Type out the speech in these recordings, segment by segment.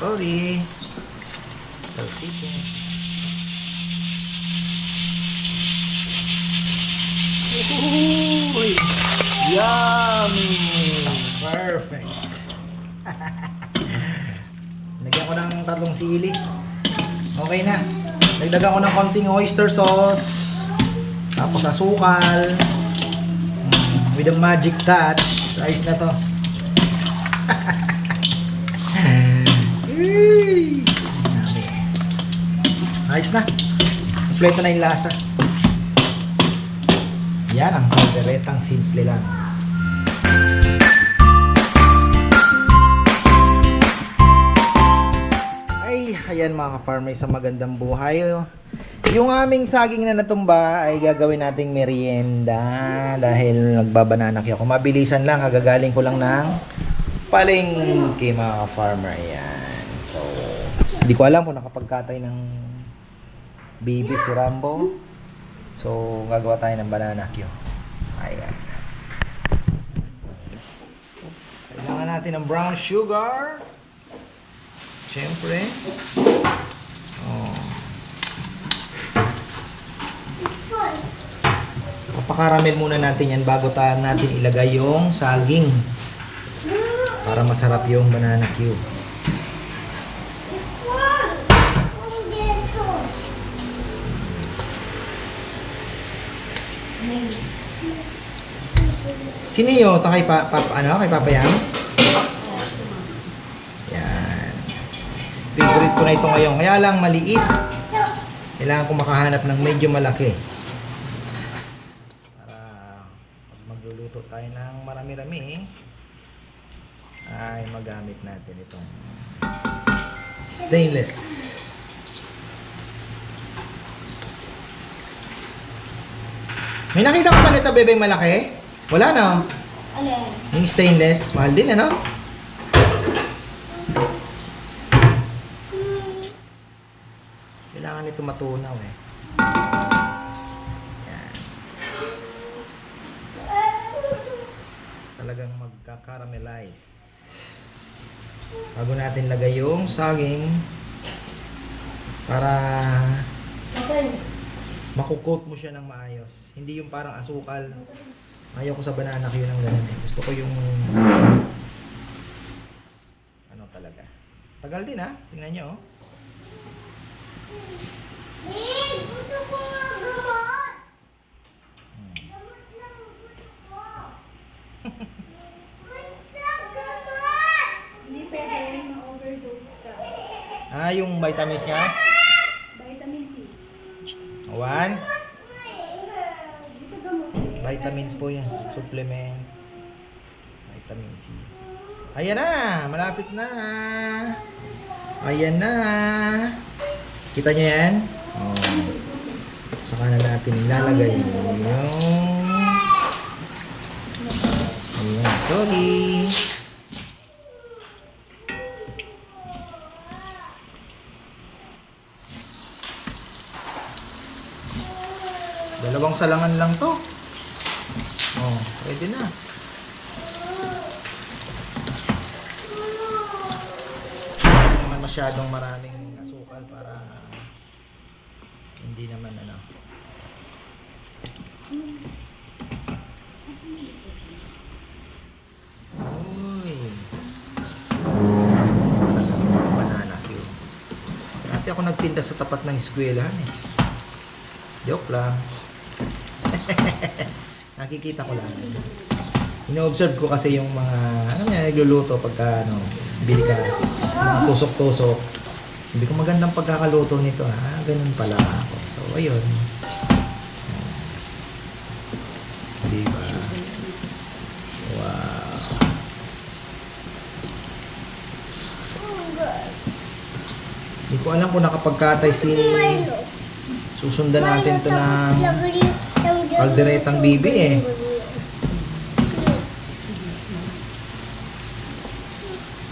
Sorry. Still sitting. Uy! Yummy! Perfect. Lagyan ko ng tatlong sili. Okay na. Dagdagan ko ng konting oyster sauce. Tapos asukal. Mm, With a magic touch. So, ayos na to. Yay! Dami. Ayos na. Kompleto na yung lasa. Yan ang kalderetang simple lang. Ay, ayan mga farmers sa magandang buhay. Yung aming saging na natumba ay gagawin nating merienda dahil nagbabananak ako. Mabilisan lang, kagagaling ko lang ng palengke mga farmer. Ayan. Hindi ko alam kung nakapagkatay ng baby si Rambo. So, gagawa tayo ng banana Q. Ayan. Kailangan natin ng brown sugar. Siyempre. Oh. Papakaramel muna natin yan bago tayo natin ilagay yung saging. Para masarap yung banana Q. Sino yun? Ta kay pa, pa, ano? Kay Papa Yang? Yan. Favorite ko na ito ngayon. Kaya lang maliit. Kailangan ko makahanap ng medyo malaki. Para magluluto tayo ng marami-rami, ay magamit natin itong stainless. May nakita ko pa nito, bebeng malaki? Wala na. Alin? Yung stainless, mahal din ano? Kailangan nito matunaw eh. Yan. Talagang magka-caramelize. Bago natin lagay yung saging para Asan? Makukot mo siya ng maayos. Hindi yung parang asukal. Ayaw ko sa banana Q ng ganun eh. Gusto ko yung ano talaga. Tagal din ha. Tingnan nyo oh. Eh, gusto ko nga gamot. Gamot. Gusto gamot. Hindi pwede, ma-overdose ka. Ah, yung vitamins niya. One. Vitamins po yung supplement. Vitamin C. Ayan na. Malapit na. Ayan na. Kita nyo yan? Oh. Saka na natin ilalagay yung... Ayan. Sorry. Salangan lang to. Oh, pwede na. Naman masyadong maraming asukal para hindi naman ano. Uy. Banana cue. Dati ako nagtinda sa tapat ng eskwelahan eh. Joke lang. Nakikita ko lang. Ino-observe ko kasi yung mga, ano nga, nagluluto pagka, ano, bili ka, mga tusok-tusok. Hindi ko magandang pagkakaluto nito, ha? Ganun pala ako. So, ayun. Di ba? Wow. Hindi ko alam kung nakapagkatay si... Susundan natin to ng kalderetang bibi eh.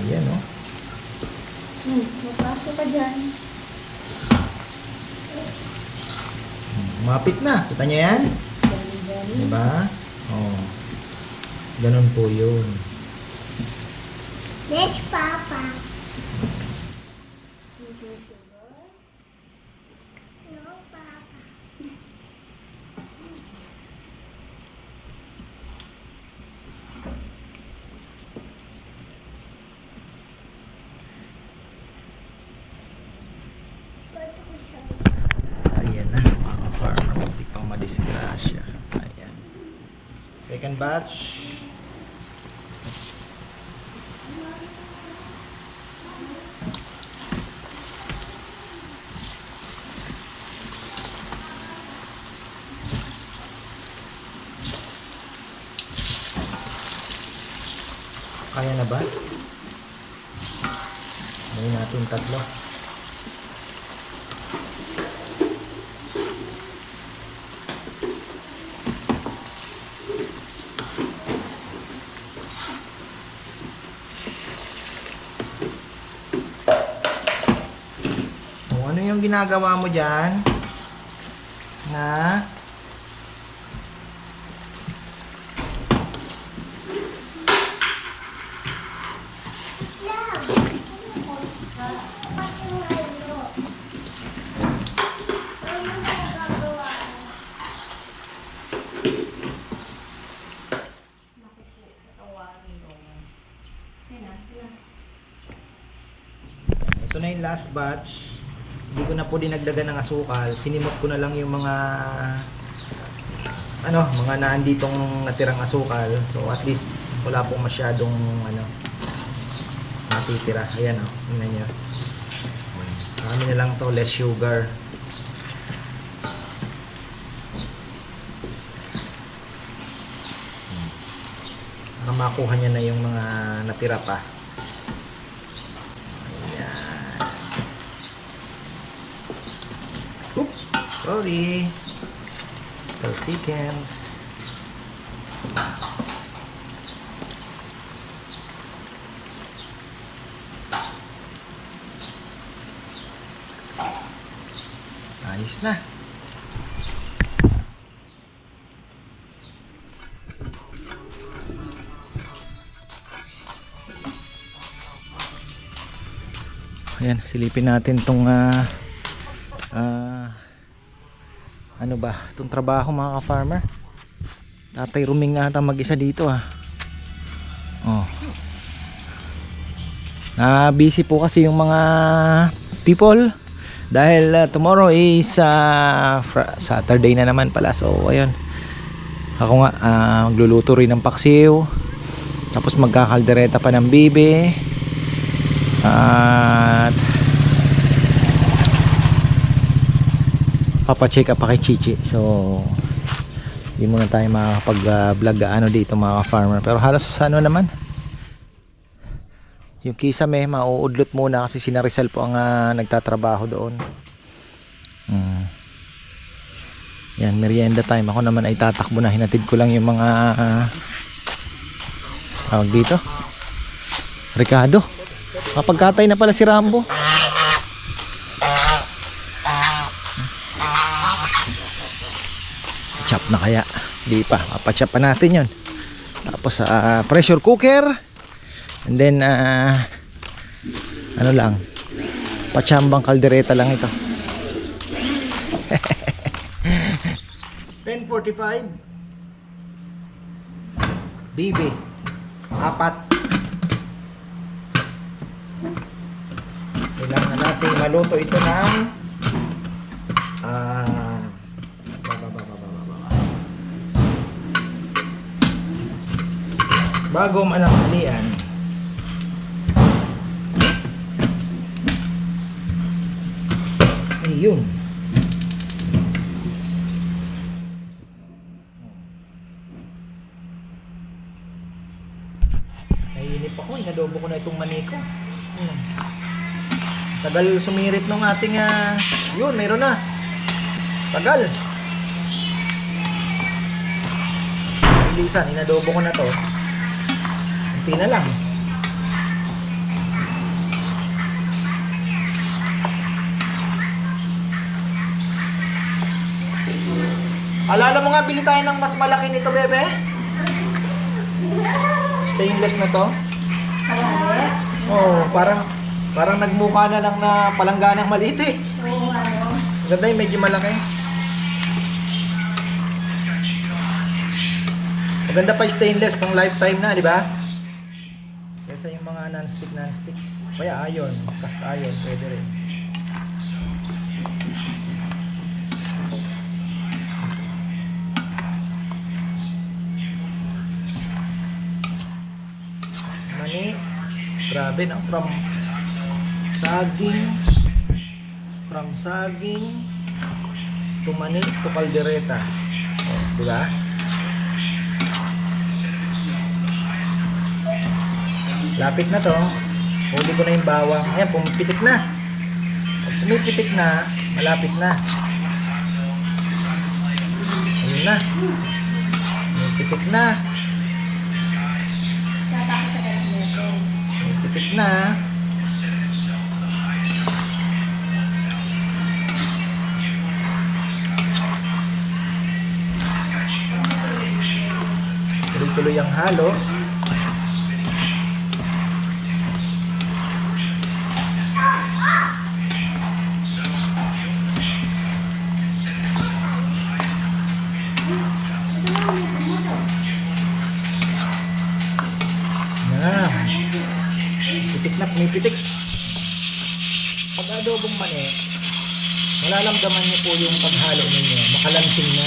Ayan, oh. Hmm, mapasok ka dyan. Mapit na. Kita niyo yan? Diba? Oh. Ganun po yun. Yes, Papa. Kaya na ba? Gawin natin tatlo. O, ano yung ginagawa mo dyan? Na? Love. Bakit yung ano? Ano yung gagawa mo? Ito na yung last batch. Hindi ko na po dinagdagan ng asukal. Sinimot ko na lang yung mga ano, mga naanditong natirang asukal. So at least wala pong masyadong ano natitira. Ayan oh, tingnan niyo. Marami na lang to, less sugar. Para makuha niya na yung mga natira pa. Ayan. Oops, sorry. Still seconds. Ayos na. Ayan, silipin natin tong ah, ano ba, itong trabaho mga ka-farmer. Tatay Ruming na ata mag-isa dito ah. Oh. Na busy po kasi yung mga people dahil ah, tomorrow is Fri- Saturday na naman pala. So ayun. Ako nga ah, magluluto rin ng paksiw. Tapos magkakaldereta pa ng bibe. At papacheck up kay Chichi. So hindi muna tayo makakapag-vlog ano dito mga farmer. Pero halos ano naman. Yung kisame, mauudlot muna kasi si Rizal po ang ah, nagtatrabaho doon. Mm. Yan, merienda time. Ako naman ay tatakbo na. Hinatid ko lang yung mga ah, tawag dito. Ricardo. Kapagkatay na pala si Rambo. Na kaya. Di pa. Papachop pa natin yon. Tapos sa pressure cooker. And then ah, ano lang. Pachambang kaldereta lang ito. 10.45 Bibi Apat Kailangan natin maluto ito ng ah ba, bago mananghalian ayun Naiinip ako, inadobo ko na itong maniko. Hmm. Tagal sumirit nung ating ah, yun, meron na. Tagal. Bilisan, inadobo ko na to. Kunti na lang. Alala mo nga, bili tayo ng mas malaki nito, bebe. Stainless na to. Oo, parang parang nagmukha na lang na palangganang maliit eh. Ganda yung medyo malaki. Maganda pa yung stainless pang lifetime na, di ba? na non-stick, non-stick. Kaya iron, cast iron, pwede rin. Mani, grabe na, from saging, from saging, to mani, to kaldereta. O, diba? Lapit na to. Huli ko na yung bawang. Ayan, pumipitik na. Pag pumipitik na, malapit na. Ayun na. Pumipitik na. Pumipitik na. Tuloy-tuloy ang halo. Pitik na, pumipitik. Pag adobong mani, malalamdaman niyo po yung paghalo ninyo. Makalansing na.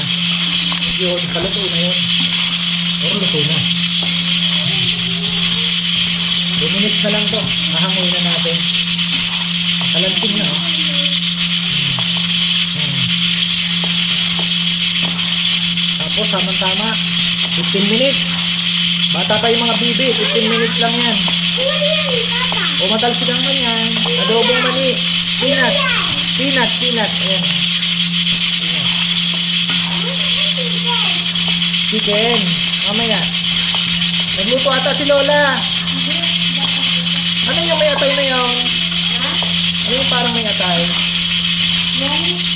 Yun, kaluto na yun. Pero luto na. 2 minutes na lang to. Mahangoy na natin. Makalansing na, oh. Hmm. Tapos, tamang-tama. 15 minutes. Bata pa yung mga bibi, 15 minutes lang yan. O matalsik ang manyan, adobong mani, peanut, peanut, peanut, ayan. Chicken, mamaya. Nagluto ata si Lola. Ano yung may atay na yun? Ano yung parang may atay? Ah,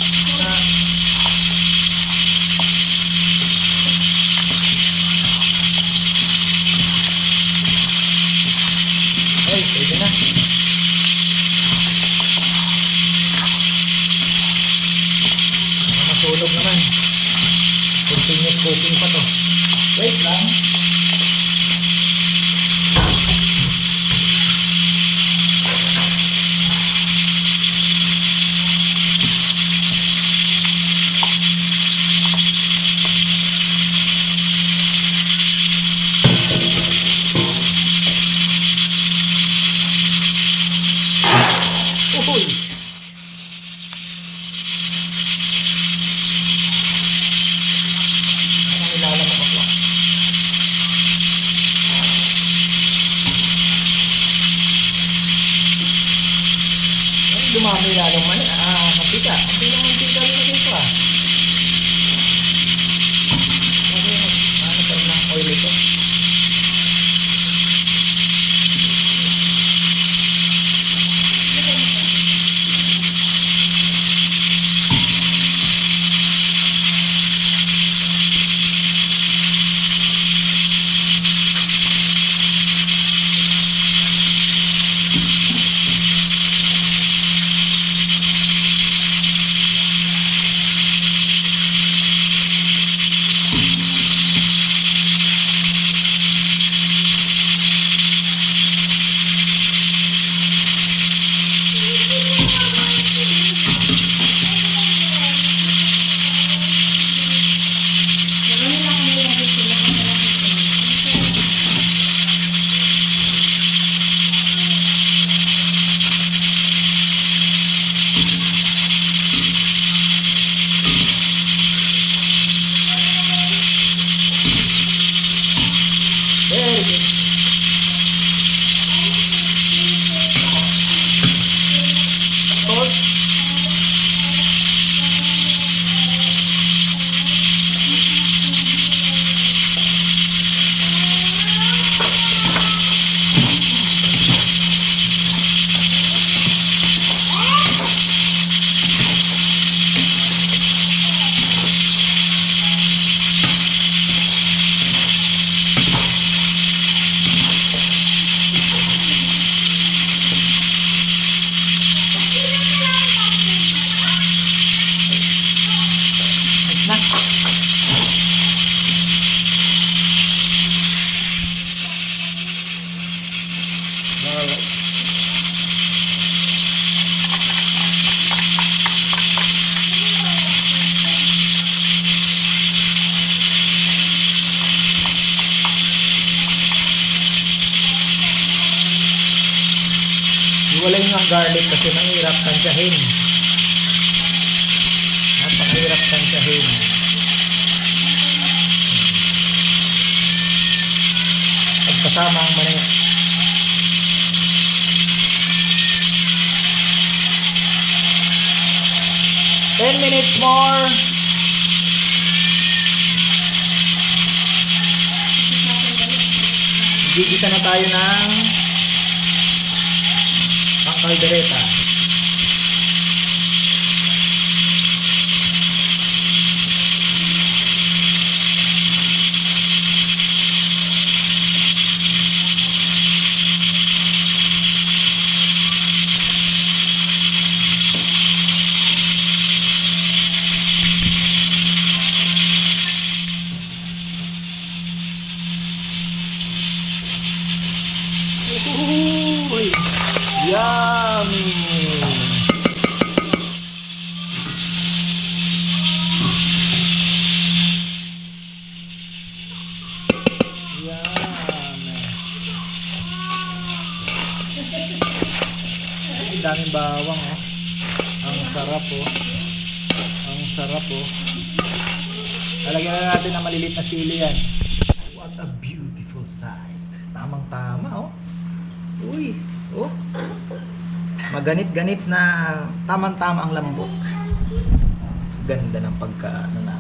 Ah, Masunog naman. Continuous cooking Ang garlic kasi mahirap tansyahin. Napakahirap tansyahin. Pagkasama ang mani. Ten minutes more. Gigisa na tayo ng pang Ang daming bawang oh. Ang sarap oh. Ang sarap oh. Lalagyan na natin ng malilit na sili yan. What a beautiful sight. Tamang tama oh. Uy, oh. Maganit-ganit na tamang-tama ang lambok. Ganda ng pagka ano na.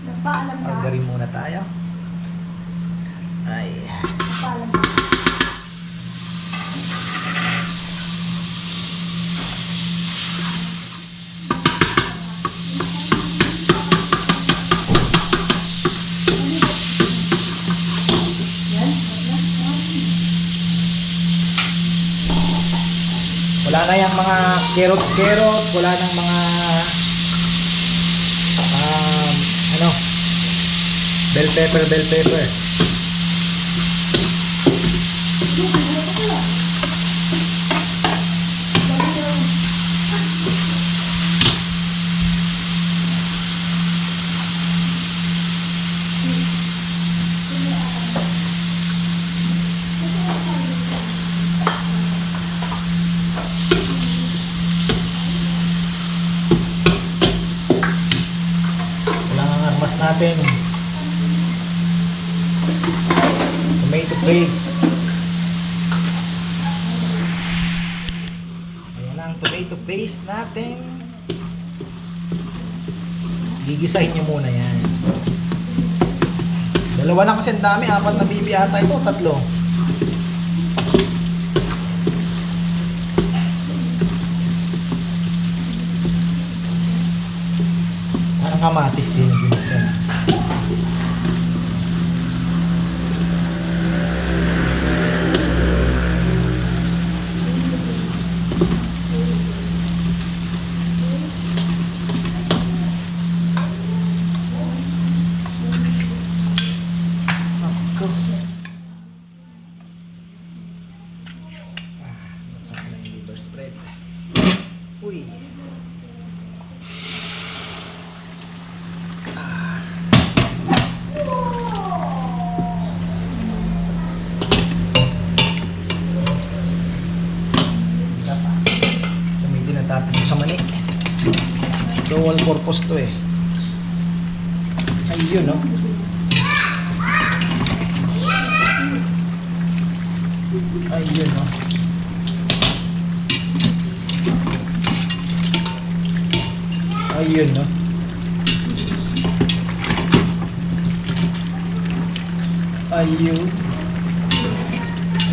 Nagpaalam na. Algarin muna tayo. Ay. Wala na yung mga kerot-kerot, wala nang mga um, ano bell pepper, bell pepper. Natin. Tomato paste. Ayan ang tomato paste natin. Gigisahin nyo muna yan. Dalawa na kasi ang dami. Apat na bibi ata ito. Tatlo. Kamatis din yung ginisa. Natin sa mani. Dual purpose to eh. Ayun no. Ayun no. Ayun no. Ayun.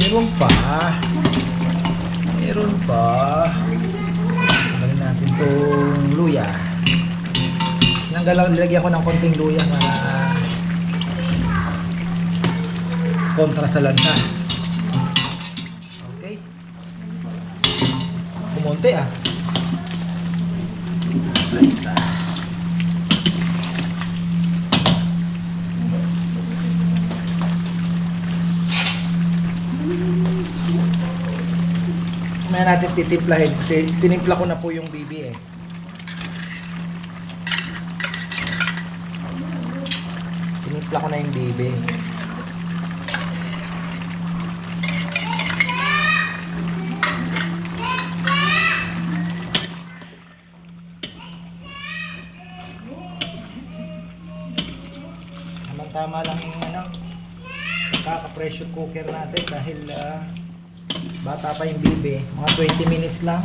Meron pa. Meron pa. Lagyan natin itong luya. Sinanggalaw, nilagyan ko ng konting luya para kontra sa lansa. Okay. Kumonte ah. Right. natin titimplahin kasi tinimpla ko na po yung bibi eh. Tinimpla ko na yung bibi. Naman tama lang yung ano, kaka-pressure cooker natin dahil uh, bata pa yung bibe. Mga 20 minutes lang.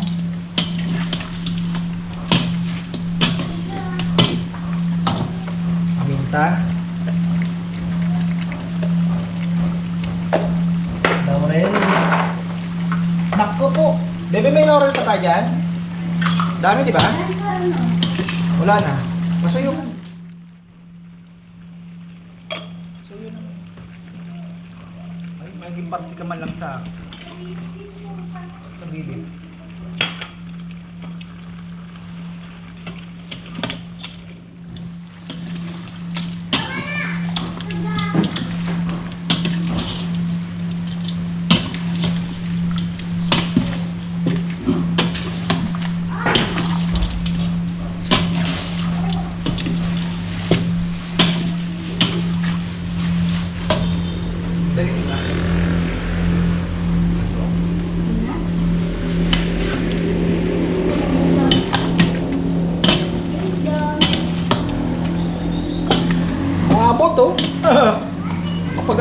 Aminta. Yun. Nako po. Bebe, may laurel pa tayo dyan? Dami, di ba? Wala na. Masuyo ka. Masuyo. Ay, maging party ka man lang sa sa Thank you.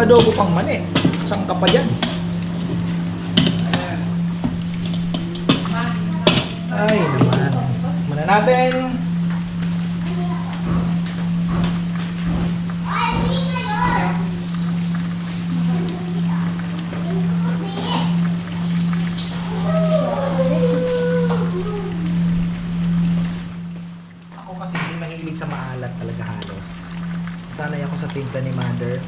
Adobo pang mani. Saan ka pa dyan? Ay naman. Mana natin. Ako kasi hindi mahilig sa maalat talaga halos. Sanay ako sa tinta ni mother.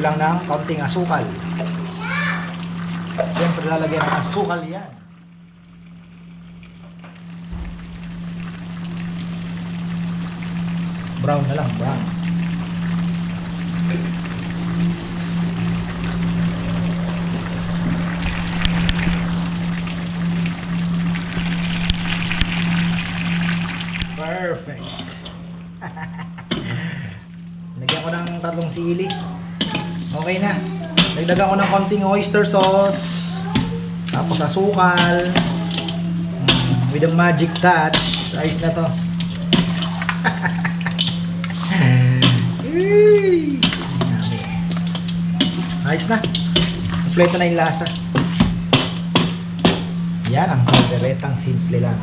Kulang ng kaunting asukal. Siyempre lalagyan ng asukal yan. Brown na lang, brown. Dagdagan ko ng konting oyster sauce. Tapos asukal. Mm, With a magic touch. Ayos na to. Ayos na. Kompleto na yung lasa. Yan ang kalderetang simple lang.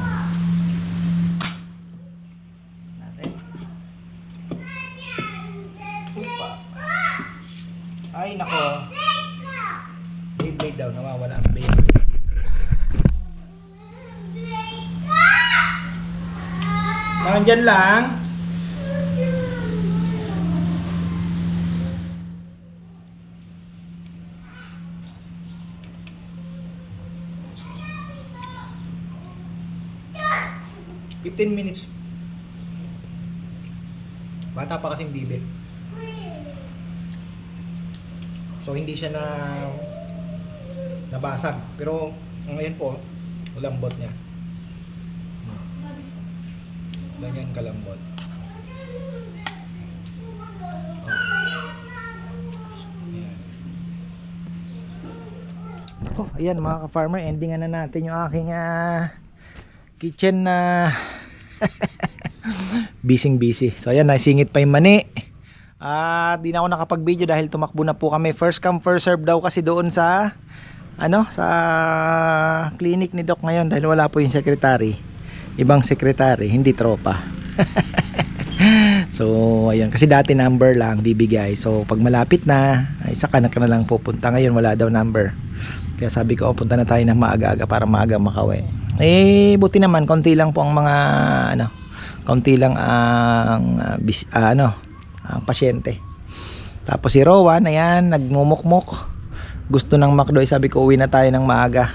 Natin. Tupa. Ay, nako. Beyblade daw, nawawala ang Beyblade. Nandyan lang. Fifteen minutes. Bata pa kasing bibe. So hindi siya na nabasag. Pero ngayon po, lambot niya. Ganyan kalambot. Oh, ayan mga ka-farmer, endingan na natin yung aking ah, kitchen na busy busy. So ayan, nasingit pa yung mani. At di na ako nakapag-video dahil tumakbo na po kami. First come first serve daw kasi doon sa ano sa clinic ni Doc ngayon dahil wala po yung secretary. Ibang secretary, hindi tropa. so ayun kasi dati number lang bibigay. So pag malapit na, ay saka na ka na lang pupunta. Ngayon wala daw number. Kaya sabi ko, oh, punta na tayo ng maaga-aga para maaga makawi. Eh, buti naman, konti lang po ang mga, ano, konti lang ang, ah, ano, ang pasyente. Tapos si Rowan, ayan, nagmumukmok. Gusto ng McDo, eh, sabi ko, uwi na tayo ng maaga.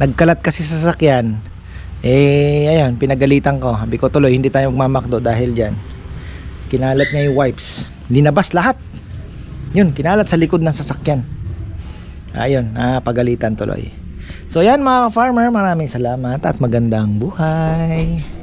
Nagkalat kasi sa sasakyan. Eh, ayun, pinagalitan ko. Sabi ko, tuloy, hindi tayo magmamakdo dahil dyan. Kinalat niya yung wipes. Linabas lahat. Yun, kinalat sa likod ng sasakyan. Ayun, ah, pagalitan tuloy. So yan mga farmer, maraming salamat at magandang buhay.